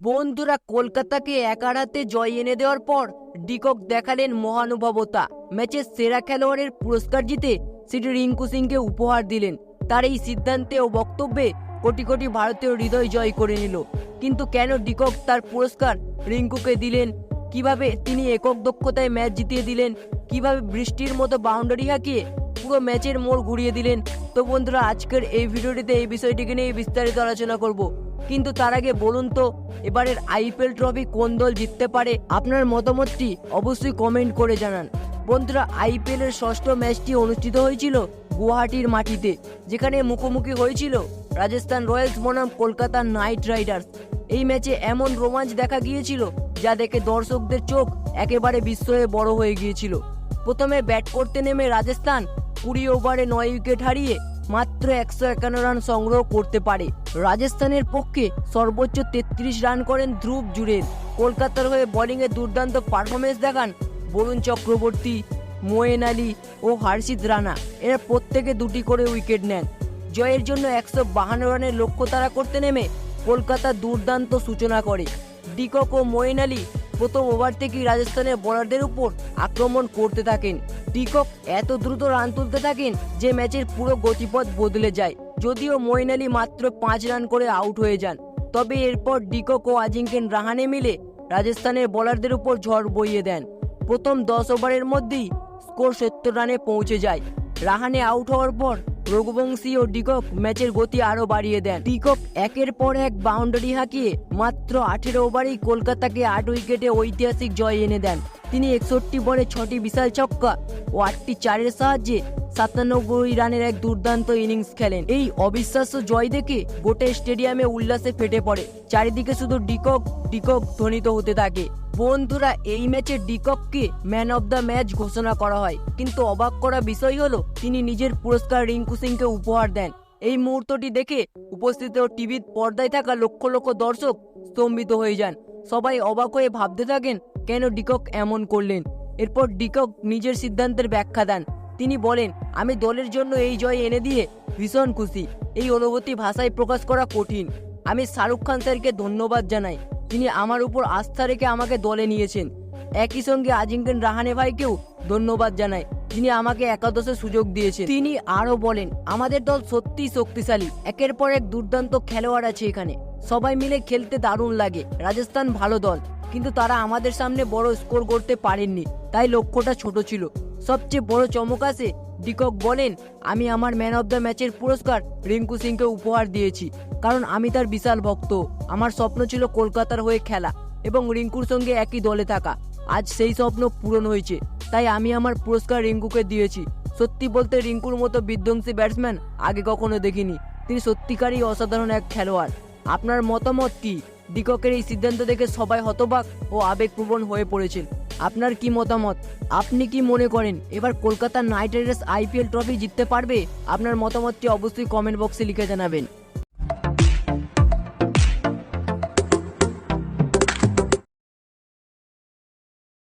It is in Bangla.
বন্ধুরা কলকাতাকে একার হাতে জয় এনে দেওয়ার পর ডিকক দেখালেন মহানুভবতা। ম্যাচের সেরা খেলোয়াড়ের পুরস্কার জিতে সেটি রিঙ্কু সিংকে উপহার দিলেন। তার এই সিদ্ধান্তে ও বক্তব্যে কোটি কোটি ভারতীয় হৃদয় জয় করে নিল। কিন্তু কেন ডিকক তার পুরস্কার রিঙ্কুকে দিলেন? কীভাবে তিনি একক দক্ষতায় ম্যাচ জিতিয়ে দিলেন? কীভাবে বৃষ্টির মতো বাউন্ডারি হাঁকিয়ে পুরো ম্যাচের মোড় ঘুরিয়ে দিলেন? তো বন্ধুরা, আজকের এই ভিডিওটিতে এই বিষয়টিকে নিয়ে বিস্তারিত আলোচনা করব। কিন্তু তার আগে বলুন তো, এবারের আইপিএল ট্রফি কোন দল জিততে পারে? আপনার মতামতটি অবশ্যই কমেন্ট করে জানান। বন্ধুরা, আইপিএল এর ষষ্ঠ ম্যাচটি অনুষ্ঠিত হয়েছিল গুয়াহাটির মাটিতে, যেখানে মুখোমুখি হয়েছিল রাজস্থান রয়্যালস বনাম কলকাতা নাইট রাইডার্স। এই ম্যাচে এমন রোমাঞ্চ দেখা গিয়েছিল, যা দেখে দর্শকদের চোখ একেবারে বিস্ময়ে বড় হয়ে গিয়েছিল। প্রথমে ব্যাট করতে নেমে রাজস্থান কুড়ি ওভারে নয় উইকেট হারিয়ে মাত্র একশো একান্ন রান সংগ্রহ করতে পারে। রাজস্থানের পক্ষে সর্বোচ্চ তেত্রিশ রান করেন ধ্রুব জুরেল কলকাতার হয়ে বোলিংয়ে দুর্দান্ত পারফরমেন্স দেখান বরুণ চক্রবর্তী, মোয়েন আলী ও হার্ষিত রানা। এরা প্রত্যেকে দুটি করে উইকেট নেন। জয়ের জন্য একশো বাহান্ন রানের লক্ষ্য তারা করতে নেমে কলকাতা দুর্দান্ত সূচনা করে। ডিকক ও মোয়েন আলী প্রথম ওভার থেকেই রাজস্থানের বোলারদের উপর আক্রমণ করতে থাকেন। ডিকক এত দ্রুত রান তুলতে থাকেন যে ম্যাচের পুরো গতিপথ বদলে যায়। যদিও মইন আলী মাত্র পাঁচ রান করে আউট হয়ে যান। তবে এরপর ডিকক ও আজিঙ্কেন রাহানে মিলে রাজস্থানের বোলারদের উপর ঝড় বইয়ে দেন। প্রথম দশ ওভারের মধ্যেই স্কোর সত্তর রানে পৌঁছে যায়। রাহানে আউট হওয়ার পর রঘুবংশী ও ডিকক ম্যাচের গতি আরও বাড়িয়ে দেন। ডিকক একের পর এক বাউন্ডারি হাঁকিয়ে মাত্র আঠেরো ওভারেই কলকাতাকে আট উইকেটে ঐতিহাসিক জয় এনে দেন। তিনি একষট্টি বলে ছটি বিশাল ছক্কা ও আটটি চারের সাহায্যে সাতানব্বই রানের এক দুর্দান্ত ইনিংস খেলেন। এই অবিশ্বাস্য জয় দেখে গোটা স্টেডিয়ামে উল্লাসে ফেটে পড়ে। চারিদিকে শুধু ডিকক ডিকক ধ্বনিত হতে থাকে। বন্ধুরা, এই ম্যাচে ডিকককে ম্যান অব দ্য ম্যাচ ঘোষণা করা হয়। কিন্তু অবাক করা বিষয় হলো, তিনি নিজের পুরস্কার রিঙ্কু সিংকে উপহার দেন। এই মুহূর্তটি দেখে উপস্থিত টিভির পর্দায় থাকা লক্ষ লক্ষ দর্শক স্তম্ভিত হয়ে যান। সবাই অবাক হয়ে ভাবতে থাকেন কেন ডিকক এমন করলেন? এরপর ডিকক নিজের সিদ্ধান্তের ব্যাখ্যা দেন। তিনি বলেন, আমি দলের জন্য এই জয় এনে দিয়ে ভীষণ খুশি। এই অনুভূতি ভাষায় প্রকাশ করা কঠিন। আমি শাহরুখ খান স্যারকে ধন্যবাদ জানাই। তিনি আমার উপর আস্থা রেখে আমাকে দলে নিয়েছেন। একই সঙ্গে আজিঙ্কেন রাহানে ভাইকেও ধন্যবাদ জানাই। তিনি আমাকে একাদশে সুযোগ দিয়েছেন। তিনি আরও বলেন, আমাদের দল সত্যিই শক্তিশালী। একের পর এক দুর্দান্ত খেলোয়াড় আছে এখানে। সবাই মিলে খেলতে দারুণ লাগে। রাজস্থান ভালো দল। কিন্তু তারা আমাদের সামনে বড় স্কোর করতে পারেননি। তাই লক্ষ্যটা ছোট ছিল। সবচেয়ে বড় চমক আসে ডিকক বলেন, আমি আমার ম্যান অব দ্য ম্যাচের পুরস্কার রিঙ্কু সিংকে উপহার দিয়েছি, কারণ আমি তার বিশাল ভক্ত। আমার স্বপ্ন ছিল কলকাতার হয়ে খেলা এবং রিঙ্কুর সঙ্গে একই দলে থাকা। আজ সেই স্বপ্ন পূরণ হয়েছে, তাই আমি আমার পুরস্কার রিঙ্কুকে দিয়েছি। সত্যি বলতে রিঙ্কুর মতো বিধ্বংসী ব্যাটসম্যান আগে কখনো দেখিনি। তিনি সত্যিকারই অসাধারণ এক খেলোয়াড়। আপনার মতামত কি? ডিককের এই সিদ্ধান্ত দেখে সবাই হতবাক ও আবেগপ্রবণ হয়ে পড়েছিল। আপনার কি মতামত? আপনি কি মনে করেন এবার Kolkata Knight Riders IPL trophy জিততে পারবে? আপনার মতামতটি অবশ্যই কমেন্ট বক্সে লিখে জানাবেন।